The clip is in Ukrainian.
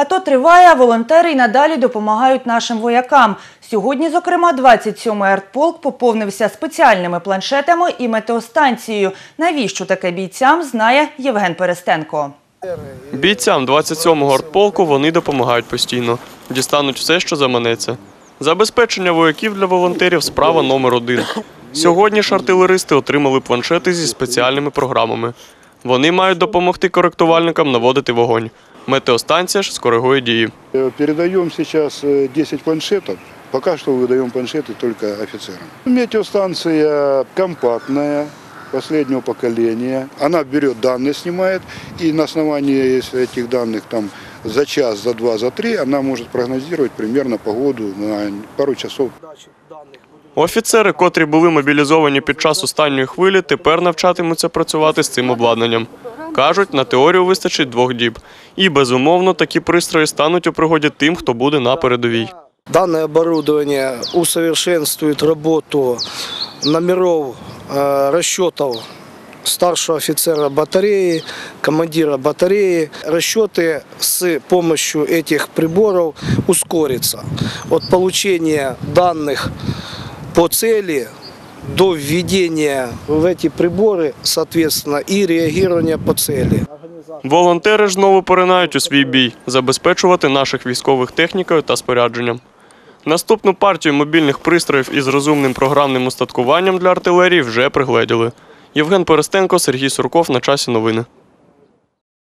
АТО триває, а волонтери й надалі допомагають нашим воякам. Сьогодні, зокрема, 27-й артполк поповнився спеціальними планшетами і метеостанцією. Навіщо таке бійцям, знає Євген Перестенко. Бійцям 27-го артполку вони допомагають постійно. Дістануть все, що заманеться. Забезпечення вояків для волонтерів справа номер один. Сьогодні ж артилеристи отримали планшети зі спеціальними програмами. Вони мають допомогти коректувальникам наводити вогонь. Метеостанція ж скоригує дії. Э, Передаем сейчас э, 10 планшетов. Пока что выдаем планшеты только офицерам. Метеостанция компактная, последнего поколения. Она берет данные, снимает, и на основании если этих данных там за час, за два, за три, она может прогнозировать примерно погоду на пару часов. Офіцери, котрі були мобілізовані під час останньої хвилі, тепер навчатимуться працювати з цим обладнанням. Кажуть, на теорію вистачить двох діб. І, безумовно, такі пристрої стануть у пригоді тим, хто буде на передовій. Данное оборудование усовершенствует работу номеров э, расчетов старшего офицера батареи, командира батареи. Расчеты с помощью этих приборов ускорятся. От получения данных по цели до введения в эти приборы, соответственно, и реагирования по цели. Волонтери ж знову поринають у свій бій забезпечувати наших військових технікою та спорядженням. Наступну партію мобільних пристроїв із розумним програмним устаткуванням для артилерії вже пригледіли. Євген Перестенко, Сергій Сурков на часі новини.